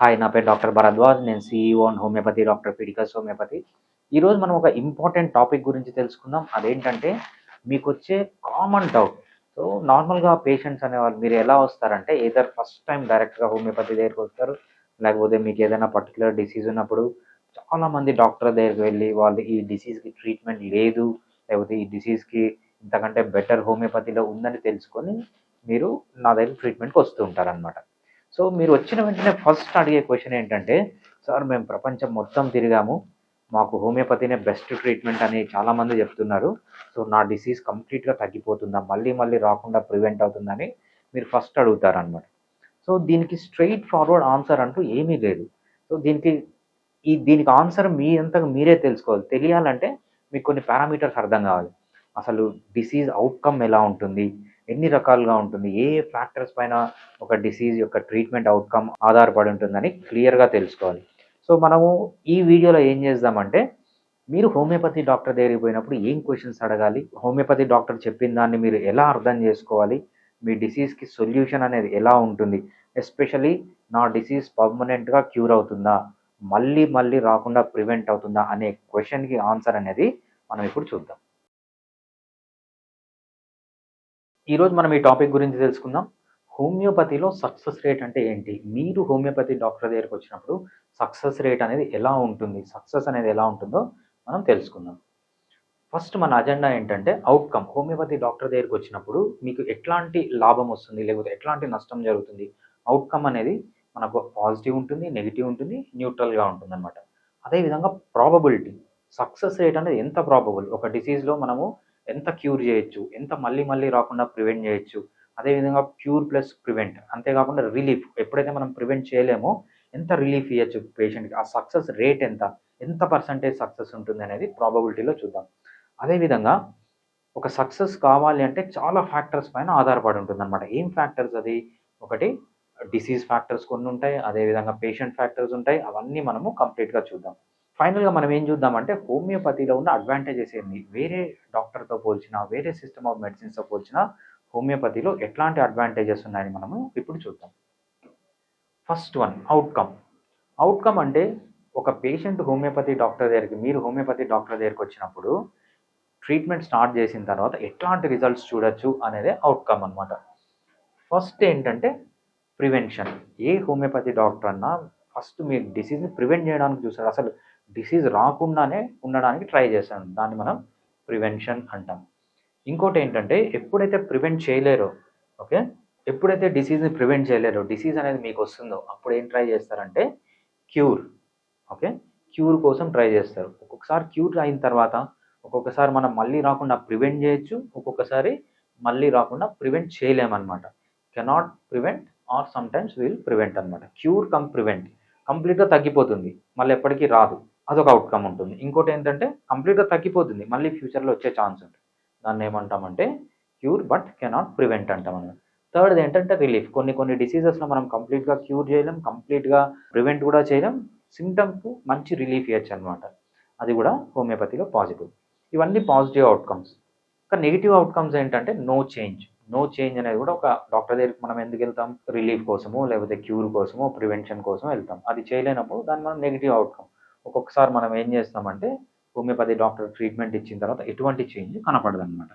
Hi నా పేరు doctor Bharadwaj నేను CEO and homeopathy doctor Fidicus homeopathy ఈరోజు మనం ఒక ఇంపార్టెంట్ టాపిక్ గురించి తెలుసుకుందాం. అదేంటంటే మీకు వచ్చే కామన్ డౌట్ సో నార్మల్గా పేషెంట్స్ అనేవాళ్ళు మీరు ఎలా వస్తారంటే ఏదర్ ఫస్ట్ టైం డైరెక్ట్గా హోమియోపతి దగ్గరికి వస్తారు. లేకపోతే మీకు ఏదైనా పర్టికులర్ డిసీజ్ ఉన్నప్పుడు చాలామంది డాక్టర్ దగ్గరికి వెళ్ళి వాళ్ళు ఈ డిసీజ్కి ట్రీట్మెంట్ లేదు లేకపోతే ఈ డిసీజ్కి ఇంతకంటే బెటర్ హోమియోపతిలో ఉందని తెలుసుకొని మీరు నా దగ్గర ట్రీట్మెంట్కి వస్తూ ఉంటారనమాట సో మీరు వచ్చిన వెంటనే ఫస్ట్ అడిగే క్వశ్చన్ ఏంటంటే సార్ మేము ప్రపంచం మొత్తం తిరిగాము. మాకు హోమియోపతినే బెస్ట్ ట్రీట్మెంట్ అని చాలామంది చెప్తున్నారు. సో నా డిసీజ్ కంప్లీట్గా తగ్గిపోతుందా? మళ్ళీ మళ్ళీ రాకుండా ప్రివెంట్ అవుతుందని మీరు ఫస్ట్ అడుగుతారనమాట సో దీనికి స్ట్రైట్ ఫార్వర్డ్ ఆన్సర్ అంటూ ఏమీ లేదు. సో దీనికి ఈ దీనికి ఆన్సర్ మీ అంతగా మీరే తెలుసుకోవాలి. తెలియాలంటే మీకు కొన్ని పారామీటర్స్ అర్థం కావాలి. అసలు డిసీజ్ అవుట్కమ్ ఎలా ఉంటుంది? ఎన్ని రకాలుగా ఉంటుంది? ఏ ఫ్యాక్టర్స్ పైన ఒక డిసీజ్ యొక్క ట్రీట్మెంట్ అవుట్కమ్ ఆధారపడి ఉంటుందని క్లియర్గా తెలుసుకోవాలి. సో మనము ఈ వీడియోలో ఏం చేద్దామంటే మీరు హోమియోపతి డాక్టర్ దగ్గరికి పోయినప్పుడు ఏం క్వశ్చన్స్ అడగాలి? హోమియోపతి డాక్టర్ చెప్పిన దాన్ని మీరు ఎలా అర్థం చేసుకోవాలి? మీ డిసీజ్కి సొల్యూషన్ అనేది ఎలా ఉంటుంది? ఎస్పెషలీ నా డిసీజ్ పర్మనెంట్గా క్యూర్ అవుతుందా? మళ్ళీ మళ్ళీ రాకుండా ప్రివెంట్ అవుతుందా? అనే క్వశ్చన్కి ఆన్సర్ అనేది మనం ఇప్పుడు చూద్దాం. ఈరోజు మనం ఈ టాపిక్ గురించి తెలుసుకుందాం. హోమియోపతిలో సక్సెస్ రేట్ అంటే ఏంటి? మీరు హోమియోపతి డాక్టర్ దగ్గరికి వచ్చినప్పుడు సక్సెస్ రేట్ అనేది ఎలా ఉంటుంది? సక్సెస్ అనేది ఎలా ఉంటుందో మనం తెలుసుకుందాం. ఫస్ట్ మన అజెండా ఏంటంటే అవుట్కమ్ హోమియోపతి డాక్టర్ దగ్గరికి వచ్చినప్పుడు మీకు ఎట్లాంటి లాభం వస్తుంది? లేకపోతే ఎట్లాంటి నష్టం జరుగుతుంది? అవుట్కమ్ అనేది మనకు పాజిటివ్ ఉంటుంది నెగిటివ్ ఉంటుంది న్యూట్రల్గా ఉంటుంది అనమాట అదేవిధంగా ప్రాబబిలిటీ సక్సెస్ రేట్ అనేది ఎంత ప్రాబబుల్ ఒక డిసీజ్లో మనము ఎంత క్యూర్ చేయొచ్చు ఎంత మళ్ళీ మళ్ళీ రాకుండా ప్రివెంట్ చేయొచ్చు అదేవిధంగా క్యూర్ ప్లస్ ప్రివెంట్ అంతేకాకుండా రిలీఫ్ ఎప్పుడైతే మనం ప్రివెంట్ చేయలేమో ఎంత రిలీఫ్ ఇవ్వచ్చు పేషెంట్కి ఆ సక్సెస్ రేట్ ఎంత? ఎంత పర్సంటేజ్ సక్సెస్ ఉంటుంది అనేది ప్రాబబిలిటీలో చూద్దాం. అదేవిధంగా ఒక సక్సెస్ కావాలి అంటే చాలా ఫ్యాక్టర్స్ పైన ఆధారపడి ఉంటుంది అనమాట ఏం ఫ్యాక్టర్స్ అది? ఒకటి డిసీజ్ ఫ్యాక్టర్స్ కొన్ని ఉంటాయి అదేవిధంగా పేషెంట్ ఫ్యాక్టర్స్ ఉంటాయి అవన్నీ మనము కంప్లీట్గా చూద్దాం. ఫైనల్గా మనం ఏం చూద్దామంటే హోమియోపతిలో ఉన్న అడ్వాంటేజెస్ ఏంటి? వేరే డాక్టర్తో పోల్చినా వేరే సిస్టమ్ ఆఫ్ మెడిసిన్స్తో పోల్చినా హోమియోపతిలో ఎట్లాంటి అడ్వాంటేజెస్ ఉన్నాయని మనము ఇప్పుడు చూద్దాం. ఫస్ట్ వన్ అవుట్కమ్ అవుట్కమ్ అంటే ఒక పేషెంట్ హోమియోపతి డాక్టర్ దగ్గరికి మీరు హోమియోపతి డాక్టర్ దగ్గరికి వచ్చినప్పుడు ట్రీట్మెంట్ స్టార్ట్ చేసిన తర్వాత ఎట్లాంటి రిజల్ట్స్ చూడొచ్చు అనేది అవుట్కమ్ అనమాట ఫస్ట్ ఏంటంటే ప్రివెన్షన్. ఏ హోమియోపతి డాక్టర్ అన్నా ఫస్ట్ మీరు డిసీజ్ని ప్రివెంట్ చేయడానికి చూస్తారు. అసలు డిసీజ్ రాకుండానే ఉండడానికి ట్రై చేస్తాను దాన్ని మనం ప్రివెన్షన్ అంటాం. ఇంకోటి ఏంటంటే ఎప్పుడైతే ప్రివెంట్ చేయలేరో ఓకే ఎప్పుడైతే డిసీజ్ని ప్రివెంట్ చేయలేరో డిసీజ్ అనేది మీకు వస్తుందో అప్పుడు ఏం ట్రై చేస్తారంటే క్యూర్ ఓకే క్యూర్ కోసం ట్రై చేస్తారు. ఒక్కొక్కసారి క్యూర్ అయిన తర్వాత ఒక్కొక్కసారి మనం మళ్ళీ రాకుండా ప్రివెంట్ చేయొచ్చు ఒక్కొక్కసారి మళ్ళీ రాకుండా prevent చేయలేమన్నమాట. Cannot prevent or sometimes will prevent అనమాట క్యూర్ కమ్ ప్రివెంట్ కంప్లీట్గా తగ్గిపోతుంది. మళ్ళీ ఎప్పటికీ రాదు. అదొక అవుట్కమ్ ఉంటుంది. ఇంకోటి ఏంటంటే కంప్లీట్గా తగ్గిపోతుంది. మళ్ళీ ఫ్యూచర్లో వచ్చే ఛాన్స్ ఉంటుంది. దాన్ని ఏమంటామంటే క్యూర్ బట్ కెనాట్ ప్రివెంట్ అంటాం అన్నమాట థర్డ్ ఏంటంటే రిలీఫ్ కొన్ని కొన్ని డిసీజెస్లో మనం కంప్లీట్గా క్యూర్ చేయలేం కంప్లీట్గా ప్రివెంట్ కూడా చేయలేం. సిమ్టమ్స్కు మంచి రిలీఫ్ ఇవ్వచ్చు అనమాట. అది కూడా హోమియోపతిలో పాజిటివ్ ఇవన్నీ పాజిటివ్ అవుట్కమ్స్ ఇంకా నెగిటివ్ అవుట్కమ్స్ ఏంటంటే నో చేంజ్ నో చేంజ్ అనేది కూడా ఒక డాక్టర్ దగ్గరికి మనం ఎందుకు వెళ్తాం? రిలీఫ్ కోసమో లేకపోతే క్యూర్ కోసమో ప్రివెన్షన్ కోసము వెళ్తాం. అది చేయలేనప్పుడు దాన్ని మనం నెగిటివ్ అవుట్కమ్ ఒక్కొక్కసారి మనం ఏం చేస్తామంటే హోమియోపతి డాక్టర్ ట్రీట్మెంట్ ఇచ్చిన తర్వాత ఎటువంటి చేంజ్ కనపడదనమాట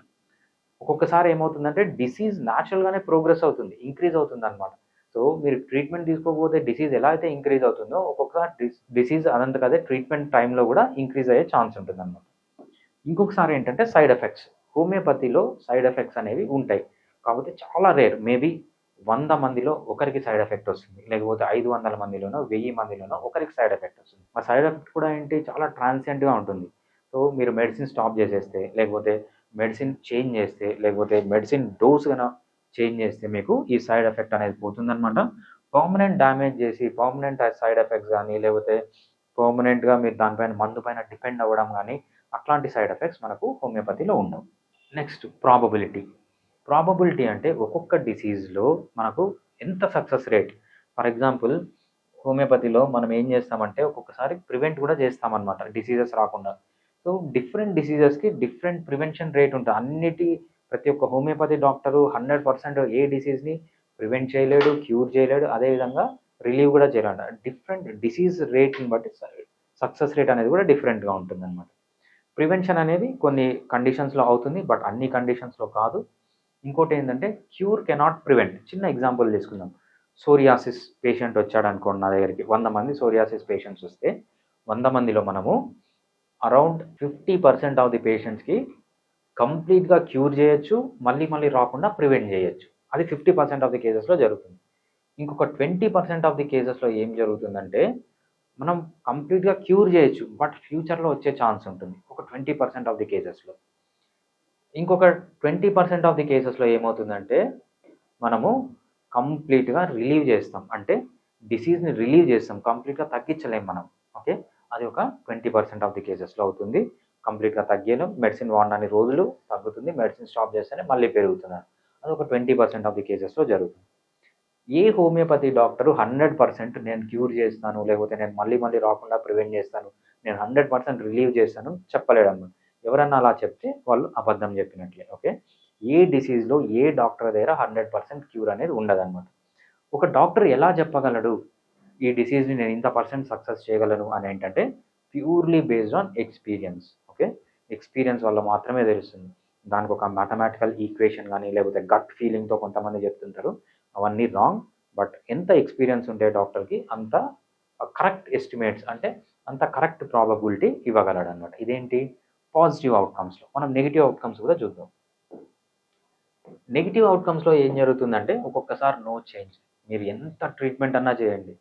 ఒక్కొక్కసారి ఏమవుతుందంటే డిసీజ్ న్యాచురల్గానే ప్రోగ్రెస్ అవుతుంది ఇంక్రీజ్ అవుతుంది అనమాట సో మీరు ట్రీట్మెంట్ తీసుకోకపోతే డిసీజ్ ఎలా అయితే ఇంక్రీజ్ అవుతుందో ఒక్కొక్కసారి డిసీజ్ అనంతకదే ట్రీట్మెంట్ టైంలో కూడా ఇంక్రీజ్ అయ్యే ఛాన్స్ ఉంటుంది అనమాట ఇంకొకసారి ఏంటంటే సైడ్ ఎఫెక్ట్స్. హోమియోపతిలో సైడ్ ఎఫెక్ట్స్ అనేవి ఉంటాయి. కాకపోతే చాలా రేర్ మేబీ వంద మందిలో ఒకరికి సైడ్ ఎఫెక్ట్ వస్తుంది. లేకపోతే ఐదు వందల మందిలోనో వెయ్యి మందిలోనో ఒకరికి సైడ్ ఎఫెక్ట్ వస్తుంది. ఆ సైడ్ ఎఫెక్ట్ కూడా ఏంటి? చాలా ట్రాన్సియంట్గా ఉంటుంది. సో మీరు మెడిసిన్ స్టాప్ చేసేస్తే లేకపోతే మెడిసిన్ చేంజ్ చేస్తే లేకపోతే మెడిసిన్ డోస్ కన్నా చేంజ్ చేస్తే మీకు ఈ సైడ్ ఎఫెక్ట్ అనేది పోతుందనమాట పర్మనెంట్ డ్యామేజ్ చేసి పర్మనెంట్ సైడ్ ఎఫెక్ట్స్ కానీ లేకపోతే పర్మనెంట్గా మీరు దానిపైన మందు పైన డిపెండ్ అవ్వడం కానీ అట్లాంటి సైడ్ ఎఫెక్ట్స్ మనకు హోమియోపతిలో ఉండవు. నెక్స్ట్ ప్రాబబిలిటీ ప్రాబబిలిటీ అంటే ఒక్కొక్క డిసీజ్లో మనకు ఎంత సక్సెస్ రేట్ ఫర్ ఎగ్జాంపుల్ హోమియోపతిలో మనం ఏం చేస్తామంటే ఒక్కొక్కసారి ప్రివెంట్ కూడా చేస్తామన్నమాట డిసీజెస్ రాకుండా. సో డిఫరెంట్ డిసీజెస్కి డిఫరెంట్ ప్రివెన్షన్ రేట్ ఉంటుంది. అన్నిటి ప్రతి ఒక్క హోమియోపతి డాక్టరు హండ్రెడ్ పర్సెంట్ ఏ డిసీజ్ని ప్రివెంట్ చేయలేడు క్యూర్ చేయలేడు అదేవిధంగా రిలీవ్ కూడా చేయాలంట డిఫరెంట్ డిసీజ్ రేట్ని బట్టి సక్సెస్ రేట్ అనేది కూడా డిఫరెంట్గా ఉంటుంది అనమాట ప్రివెన్షన్ అనేది కొన్ని కండిషన్స్లో అవుతుంది బట్ అన్ని కండిషన్స్లో కాదు. ఇంకోటి ఏంటంటే క్యూర్ కెనాట్ ప్రివెంట్. చిన్న ఎగ్జాంపుల్ తీసుకుందాం. సోరియాసిస్ పేషెంట్ వచ్చాడు అనుకోండి నా దగ్గరికి. వంద మంది సోరియాసిస్ పేషెంట్స్ వస్తే వంద మందిలో మనము around fifty percent of the పేషెంట్స్కి కంప్లీట్గా క్యూర్ చేయొచ్చు మళ్ళీ మళ్ళీ రాకుండా ప్రివెంట్ చేయొచ్చు. అది ఫిఫ్టీ పర్సెంట్ ఆఫ్ ది కేసెస్లో జరుగుతుంది. ఇంకొక ట్వంటీ పర్సెంట్ ఆఫ్ ది కేసెస్లో ఏం జరుగుతుందంటే మనం కంప్లీట్గా క్యూర్ చేయొచ్చు బట్ ఫ్యూచర్లో వచ్చే ఛాన్స్ ఉంటుంది. ఒక ట్వంటీ పర్సెంట్ ఆఫ్ ది కేసెస్లో. ఇంకొక ట్వంటీ పర్సెంట్ ఆఫ్ ది కేసెస్లో ఏమవుతుందంటే మనము కంప్లీట్గా రిలీవ్ చేస్తాం. అంటే డిసీజ్ని రిలీవ్ చేస్తాం. కంప్లీట్గా తగ్గించలేం మనం. ఓకే? అది ఒక ట్వంటీ పర్సెంట్ ఆఫ్ ది కేసెస్లో అవుతుంది. కంప్లీట్గా తగ్గేను మెడిసిన్ వాడని రోజులు తగ్గుతుంది. మెడిసిన్ స్టాప్ చేస్తేనే మళ్ళీ పెరుగుతున్నారు. అది ఒక ట్వంటీ పర్సెంట్ ఆఫ్ ది కేసెస్లో జరుగుతుంది. ఏ హోమియోపతి డాక్టర్ హండ్రెడ్ పర్సెంట్ నేను క్యూర్ చేస్తాను లేకపోతే నేను మళ్ళీ మళ్ళీ రాకుండా ప్రివెంట్ చేస్తాను నేను హండ్రెడ్ పర్సెంట్ రిలీవ్ చేస్తాను చెప్పలేడమ్మా ఎవరన్నా అలా చెప్తే వాళ్ళు అబద్ధం చెప్పినట్లే ఓకే? ఏ డిసీజ్లో ఏ డాక్టర్ దగ్గర హండ్రెడ్ పర్సెంట్ క్యూర్ అనేది ఉండదన్నమాట. ఒక డాక్టర్ ఎలా చెప్పగలడు? ఈ డిసీజ్ని నేను ఇంత పర్సెంట్ సక్సెస్ చేయగలను అని ఏంటంటే purely based on experience okay? Experience వల్ల మాత్రమే తెలుస్తుంది. దానికి ఒక మ్యాథమెటికల్ ఈక్వేషన్ కానీ లేకపోతే గట్ ఫీలింగ్తో కొంతమంది చెప్తుంటారు. అవన్నీ రాంగ్ బట్ ఎంత ఎక్స్పీరియన్స్ ఉంటే డాక్టర్కి అంత కరెక్ట్ ఎస్టిమేట్స్ అంటే అంత కరెక్ట్ ప్రాబబిలిటీ ఇవ్వగలడు అనమాట ఇదేంటి? పాజిటివ్ అవుట్కమ్స్లో మనం నెగిటివ్ అవుట్కమ్స్ కూడా చూద్దాం. నెగిటివ్ అవుట్కమ్స్లో ఏం జరుగుతుందంటే ఒక్కొక్కసారి నో చేంజ్ మీరు ఎంత ట్రీట్మెంట్ అన్నా చేయండి.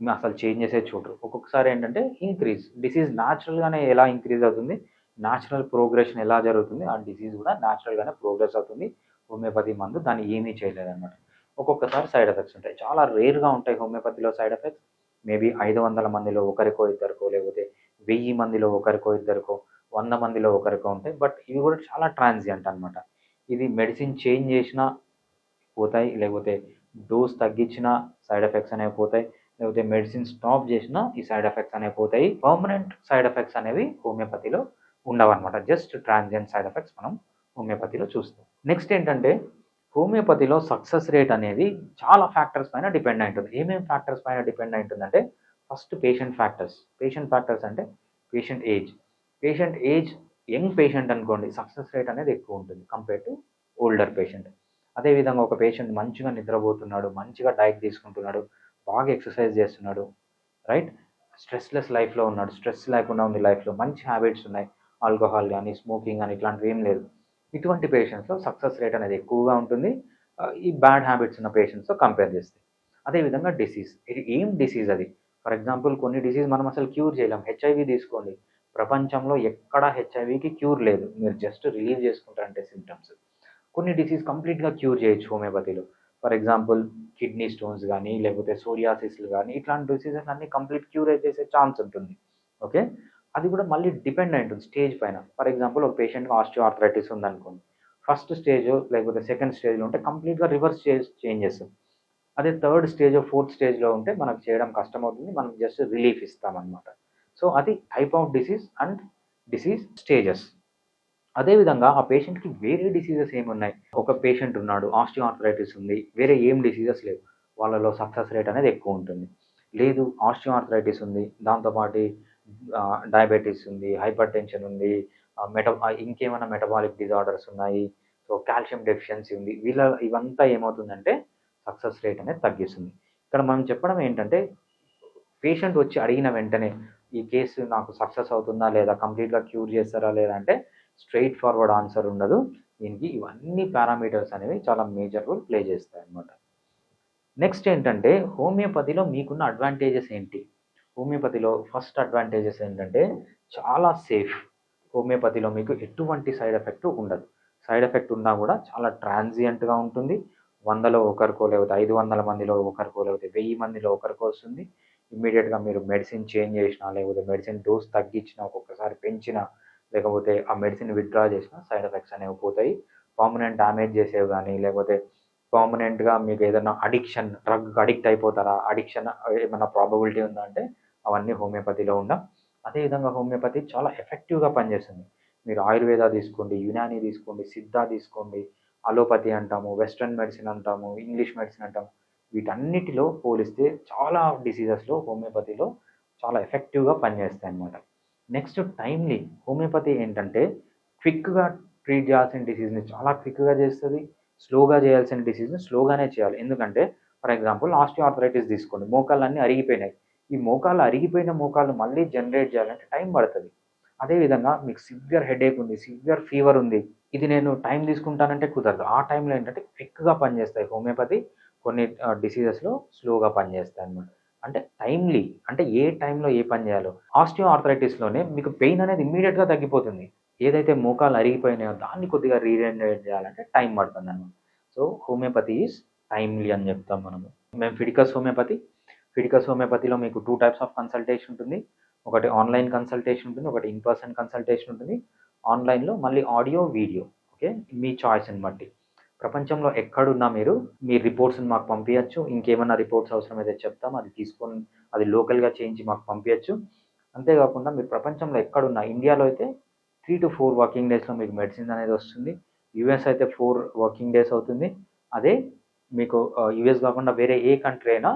అసలు చేంజ్ చేసే చూడరు. ఒక్కొక్కసారి ఏంటంటే ఇంక్రీజ్ డిసీజ్ న్యాచురల్గానే ఎలా ఇంక్రీజ్ అవుతుంది? న్యాచురల్ ప్రోగ్రెషన్ ఎలా జరుగుతుంది? ఆ డిసీజ్ కూడా న్యాచురల్గానే ప్రోగ్రెస్ అవుతుంది. హోమియోపతి మందు దాన్ని ఏమీ చేయలేదన్నమాట. ఒక్కొక్కసారి సైడ్ ఎఫెక్ట్స్ ఉంటాయి. చాలా రేర్గా ఉంటాయి హోమియోపతిలో సైడ్ ఎఫెక్ట్స్ మేబీ ఐదు వందల మందిలో ఒకరికో ఇద్దరికో లేకపోతే వెయ్యి మందిలో ఒకరికో ఇద్దరికో. వంద మందిలో ఒకరికి ఉంటాయి బట్ ఇవి కూడా చాలా ట్రాన్సియంట్ అనమాట ఇది మెడిసిన్ చేంజ్ చేసినా పోతాయి లేకపోతే డోస్ తగ్గించిన సైడ్ ఎఫెక్ట్స్ అనేవి పోతాయి లేకపోతే మెడిసిన్ స్టాప్ చేసినా ఈ సైడ్ ఎఫెక్ట్స్ అనేవి పోతాయి. పర్మనెంట్ సైడ్ ఎఫెక్ట్స్ అనేవి హోమియోపతిలో ఉండవన్నమాట. జస్ట్ ట్రాన్సియంట్ సైడ్ ఎఫెక్ట్స్ మనం హోమియోపతిలో చూస్తాం. నెక్స్ట్ ఏంటంటే హోమియోపతిలో సక్సెస్ రేట్ అనేది చాలా ఫ్యాక్టర్స్ పైన డిపెండ్ అయి ఉంటుంది ఏమేమి ఫ్యాక్టర్స్ పైన డిపెండ్ అయి ఉంటుందంటే first patient factors. Patient factors అంటే patient age. Patient age young patient అనుకోండి సక్సెస్ రేట్ అనేది ఎక్కువ ఉంటుంది కంపేర్ టు ఓల్డర్ పేషెంట్ అదేవిధంగా ఒక పేషెంట్ మంచిగా నిద్రపోతున్నాడు మంచిగా డైట్ తీసుకుంటున్నాడు బాగా ఎక్సర్సైజ్ చేస్తున్నాడు రైట్ స్ట్రెస్లెస్ లైఫ్లో ఉన్నాడు స్ట్రెస్ లేకుండా ఉంది లైఫ్లో మంచి హ్యాబిట్స్ ఉన్నాయి ఆల్కహాల్ కానీ స్మోకింగ్ కానీ ఇట్లాంటివి ఏం లేదు. ఇటువంటి పేషెంట్స్లో సక్సెస్ రేట్ అనేది ఎక్కువగా ఉంటుంది. ఈ బ్యాడ్ హ్యాబిట్స్ ఉన్న పేషెంట్స్తో కంపేర్ చేస్తే. అదేవిధంగా డిసీజ్ ఇది ఏం డిసీజ్ అది? ఫర్ ఎగ్జాంపుల్ కొన్ని డిసీజ్ మనం అసలు క్యూర్ చేయలేం. హెచ్ఐవి తీసుకోండి. ప్రపంచంలో ఎక్కడా హెచ్ఐవికి క్యూర్ లేదు. మీరు జస్ట్ రిలీవ్ చేసుకుంటారంటే సిమ్టమ్స్ కొన్ని డిసీజ్ కంప్లీట్గా క్యూర్ చేయొచ్చు హోమియోపతిలో ఫర్ ఎగ్జాంపుల్ కిడ్నీ స్టోన్స్ కానీ లేకపోతే సోరియాసిస్లు కానీ ఇట్లాంటి డిసీజెస్ అన్ని కంప్లీట్ క్యూర్ చేసే ఛాన్స్ ఉంటుంది. ఓకే అది కూడా మళ్ళీ డిపెండ్ అయి ఉంటుంది స్టేజ్ పైన. ఫర్ ఎగ్జాంపుల్ ఒక పేషెంట్కి ఆస్టియో ఆర్థరైటిస్ ఉందనుకోండి. ఫస్ట్ స్టేజ్ లేకపోతే సెకండ్ స్టేజ్లో ఉంటే కంప్లీట్గా రివర్స్ చేంజెస్ అదే థర్డ్ స్టేజ్ ఫోర్త్ స్టేజ్లో ఉంటే మనకు చేయడం కష్టమవుతుంది. మనం జస్ట్ రిలీఫ్ ఇస్తామన్నమాట సో అది type of disease and disease stages అదేవిధంగా ఆ పేషెంట్కి వేరే డిసీజెస్ ఏమున్నాయి ఒక పేషెంట్ ఉన్నాడు ఆస్టియో ఆర్థరైటిస్ ఉంది వేరే ఏం డిసీజెస్ లేవు. వాళ్ళలో సక్సెస్ రేట్ అనేది ఎక్కువ ఉంటుంది. లేదు ఆస్టియో ఆర్థరైటిస్ ఉంది దాంతోపాటు డయాబెటీస్ ఉంది హైపర్ టెన్షన్ ఉంది మెట ఇంకేమైనా మెటబాలిక్ డిజార్డర్స్ ఉన్నాయి సో కాల్షియం డెఫిషియన్సీ ఉంది. వీళ్ళ ఇవంతా ఏమవుతుందంటే సక్సెస్ రేట్ అనేది తగ్గిస్తుంది. ఇక్కడ మనం చెప్పడం ఏంటంటే పేషెంట్ వచ్చి అడిగిన వెంటనే ఈ కేసు నాకు సక్సెస్ అవుతుందా లేదా కంప్లీట్గా క్యూర్ చేస్తారా లేదా అంటే స్ట్రైట్ ఫార్వర్డ్ ఆన్సర్ ఉండదు. దీనికి ఇవన్నీ పారామీటర్స్ అనేవి చాలా మేజర్ రోల్ ప్లే చేస్తాయి అన్నమాట. నెక్స్ట్ ఏంటంటే హోమియోపతిలో మీకున్న అడ్వాంటేజెస్ ఏంటి? హోమియోపతిలో ఫస్ట్ అడ్వాంటేజెస్ ఏంటంటే చాలా సేఫ్. హోమియోపతిలో మీకు ఎటువంటి సైడ్ ఎఫెక్ట్ ఉండదు. సైడ్ ఎఫెక్ట్ ఉన్నా కూడా చాలా ట్రాన్సియంట్గా ఉంటుంది. వందలో ఒకరికో లేకపోతే ఐదు వందల మందిలో ఒకరికో లేకపోతే వెయ్యి మందిలో ఒకరికో వస్తుంది. ఇమ్మీడియట్గా మీరు మెడిసిన్ చేంజ్ చేసినా లేకపోతే మెడిసిన్ డోస్ తగ్గించినా ఒక్కొక్కసారి పెంచినా లేకపోతే ఆ మెడిసిన్ విత్డ్రా చేసినా సైడ్ ఎఫెక్ట్స్ అనేవి పోతాయి. పర్మనెంట్ డ్యామేజ్ చేసేవి కానీ లేకపోతే పర్మనెంట్గా మీకు ఏదైనా అడిక్షన్ డ్రగ్ అడిక్ట్ అయిపోతారా అడిక్షన్ ఏమైనా ప్రాబబిలిటీ ఉందా అంటే అవన్నీ హోమియోపతిలో ఉండం. అదేవిధంగా హోమియోపతి చాలా ఎఫెక్టివ్గా పనిచేస్తుంది. మీరు ఆయుర్వేద తీసుకోండి యునాని తీసుకోండి సిద్ధ తీసుకోండి అలోపతి అంటాము వెస్ట్రన్ మెడిసిన్ అంటాము ఇంగ్లీష్ మెడిసిన్ అంటాము. వీటన్నిటిలో పోలిస్తే చాలా డిసీజెస్లో హోమియోపతిలో చాలా ఎఫెక్టివ్గా పనిచేస్తాయి అన్నమాట. నెక్స్ట్ టైమ్లీ హోమియోపతి ఏంటంటే క్విక్గా ట్రీట్ చేయాల్సిన డిసీజ్ని చాలా క్విక్గా చేస్తుంది. స్లోగా చేయాల్సిన డిసీజ్ని స్లోగానే చేయాలి. ఎందుకంటే ఫర్ ఎగ్జాంపుల్ ఆస్టియోఆర్థరైటిస్ తీసుకోండి. మోకాళ్ళన్నీ అరిగిపోయినాయి. ఈ మోకాళ్ళు అరిగిపోయిన మోకాళ్ళు మళ్ళీ జనరేట్ చేయాలంటే టైం పడుతుంది. అదేవిధంగా మీకు సివియర్ హెడేక్ ఉంది సివియర్ ఫీవర్ ఉంది. ఇది నేను టైం తీసుకుంటానంటే కుదరదు. ఆ టైంలో ఏంటంటే క్విక్గా పనిచేస్తాయి హోమియోపతి కొన్ని డిసీజెస్లో స్లోగా పనిచేస్తాయి అనమాట అంటే టైమ్లీ అంటే ఏ టైంలో ఏ పని చేయాలో. ఆస్టియో ఆర్థరైటిస్లోనే మీకు పెయిన్ అనేది ఇమ్మీడియట్గా తగ్గిపోతుంది. ఏదైతే మోకాలు అరిగిపోయినాయో దాన్ని కొద్దిగా రీజనరేట్ చేయాలంటే టైం పడుతుంది అనమాట సో హోమియోపతి ఈజ్ టైమ్లీ అని చెప్తాం మనము. మేము ఫిడికస్ హోమియోపతి ఫిడికస్ హోమియోపతిలో మీకు టూ టైప్స్ ఆఫ్ కన్సల్టేషన్ ఉంటుంది. ఒకటి ఆన్లైన్ కన్సల్టేషన్ ఉంటుంది ఒకటి ఇన్ పర్సన్ కన్సల్టేషన్ ఉంటుంది ఆన్లైన్లో మళ్ళీ ఆడియో వీడియో ఓకే మీ చాయిస్ని బట్టి. ప్రపంచంలో ఎక్కడున్నా మీరు మీ రిపోర్ట్స్ని మాకు పంపించచ్చు ఇంకేమైనా రిపోర్ట్స్ అవసరమైతే చెప్తాం. అది తీసుకొని అది లోకల్గా చేయించి మాకు పంపించచ్చు అంతేకాకుండా మీరు ప్రపంచంలో ఎక్కడున్నా ఇండియాలో అయితే త్రీ టు ఫోర్ వర్కింగ్ డేస్లో మీకు మెడిసిన్ అనేది వస్తుంది. యూఎస్ అయితే ఫోర్ వర్కింగ్ డేస్ అవుతుంది. అదే మీకు యుఎస్ కాకుండా వేరే ఏ కంట్రీ అయినా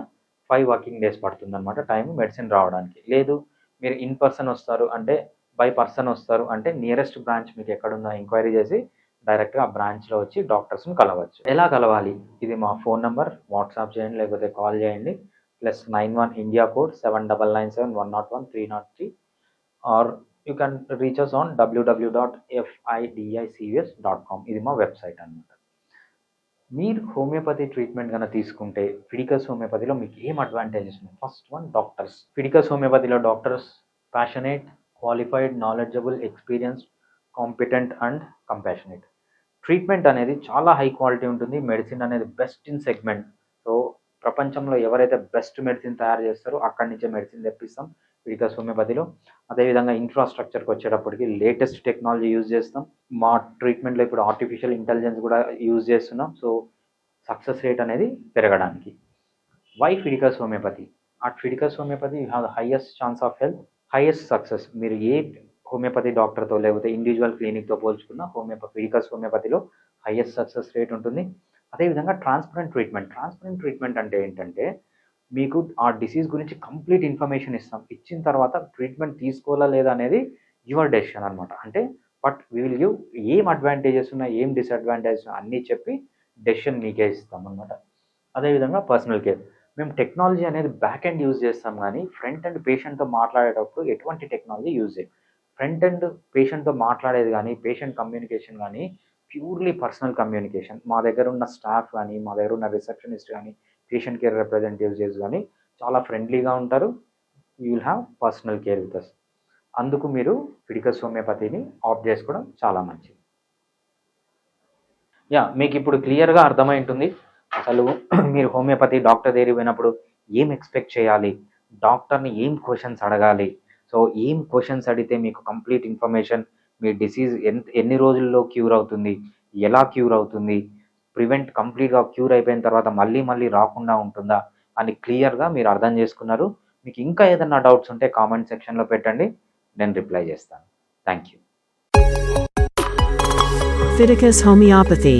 ఫైవ్ వర్కింగ్ డేస్ పడుతుంది అనమాట టైం మెడిసిన్ రావడానికి. లేదు మీరు ఇన్ పర్సన్ వస్తారు అంటే బై పర్సన్ వస్తారు అంటే నియరెస్ట్ బ్రాంచ్ మీకు ఎక్కడున్నా ఎంక్వైరీ చేసి డైరెక్ట్గా ఆ బ్రాంచ్లో వచ్చి డాక్టర్స్ని కలవచ్చు. ఎలా కలవాలి? ఇది మా ఫోన్ నెంబర్. వాట్సాప్ చేయండి లేకపోతే కాల్ చేయండి. Plus nine one India code seven double nine seven one nought one three nought three. Or you can reach us on WWW dot FIDICVS dot com. ఇది మా వెబ్సైట్ అనమాట మీరు homeopathy treatment కనుక తీసుకుంటే Fidicus హోమియోపతిలో మీకు ఏం అడ్వాంటేజెస్ ఉన్నాయి? First one doctors. ఫిడికస్ హోమియోపతిలో doctors passionate qualified knowledgeable experience competent and compassionate. Treatment అనేది చాలా హై క్వాలిటీ ఉంటుంది. మెడిసిన్ అనేది బెస్ట్ ఇన్ సెగ్మెంట్. సో ప్రపంచంలో ఎవరైతే బెస్ట్ మెడిసిన్ తయారు చేస్తారో అక్కడి నుంచే మెడిసిన్ తెప్పిస్తాం. ఫిడికస్ హోమియోపతిలో అదేవిధంగా ఇన్ఫ్రాస్ట్రక్చర్కి వచ్చేటప్పటికి లేటెస్ట్ టెక్నాలజీ యూజ్ చేస్తాం. మా ట్రీట్మెంట్లో ఇప్పుడు ఆర్టిఫిషియల్ ఇంటెలిజెన్స్ కూడా యూజ్ చేస్తున్నాం. సో సక్సెస్ రేట్ అనేది పెరగడానికి. వై ఫిడికస్ హోమియోపతి ఆ Fidicus homeopathy you have highest chance of health highest success. మీరు ఏ హోమియోపతి డాక్టర్తో లేకపోతే ఇండివిజువల్ క్లినిక్తో పోల్చుకున్న హోమియోపతి ఫిజికల్స్ హోమియోపతిలో హైయెస్ట్ సక్సెస్ రేట్ ఉంటుంది. అదేవిధంగా ట్రాన్స్పరెంట్ ట్రీట్మెంట్. ట్రాన్స్పరెంట్ ట్రీట్మెంట్ అంటే ఏంటంటే మీకు ఆ డిసీజ్ గురించి కంప్లీట్ ఇన్ఫర్మేషన్ ఇస్తాం. ఇచ్చిన తర్వాత ట్రీట్మెంట్ తీసుకోవాలా లేదా అనేది యువర్ డెసిషన్ అనమాట అంటే బట్ వీ విల్ గివ్ ఏం అడ్వాంటేజెస్ ఉన్నాయి ఏం డిసడ్వాంటేజెస్ అన్నీ చెప్పి డెసిషన్ మీకే ఇస్తాం అనమాట అదేవిధంగా పర్సనల్ కేర్. మేము టెక్నాలజీ అనేది బ్యాక్ ఎండ్ యూజ్ చేస్తాం కానీ ఫ్రంట్ అండ్ పేషెంట్తో మాట్లాడేటప్పుడు ఎటువంటి టెక్నాలజీ యూజ్ చేయం ఫ్రంట్ అండ్ పేషెంట్తో మాట్లాడేది కానీ పేషెంట్ కమ్యూనికేషన్ కానీ ప్యూర్లీ పర్సనల్ కమ్యూనికేషన్. మా దగ్గర ఉన్న స్టాఫ్ కానీ మా దగ్గర ఉన్న రిసెప్షనిస్ట్ కానీ పేషెంట్ కేర్ రిప్రజెంటేటివ్స్ కానీ చాలా ఫ్రెండ్లీగా ఉంటారు. You will have personal care with us అందుకు మీరు ఫిడికస్ హోమియోపతిని ఆప్ చేసుకోవడం చాలా మంచిది. యా మీకు ఇప్పుడు క్లియర్గా అర్థమై ఉంటుంది అసలు మీరు హోమియోపతి డాక్టర్ దగ్గరికి పోయినప్పుడు ఏం ఎక్స్పెక్ట్ చేయాలి? డాక్టర్ని ఏం క్వశ్చన్స్ అడగాలి? సో ఏం క్వశ్చన్స్ అడిగితే మీకు కంప్లీట్ ఇన్ఫర్మేషన్ మీ డిసీజ్ ఎంత ఎన్ని రోజుల్లో క్యూర్ అవుతుంది ఎలా క్యూర్ అవుతుంది ప్రివెంట్ కంప్లీట్గా క్యూర్ అయిపోయిన తర్వాత మళ్ళీ మళ్ళీ రాకుండా ఉంటుందా అని క్లియర్గా మీరు అర్థం చేసుకున్నారు. మీకు ఇంకా ఏదైనా డౌట్స్ ఉంటే కామెంట్ సెక్షన్లో పెట్టండి నేను రిప్లై చేస్తాను. Thank you Fiticus Homeopathy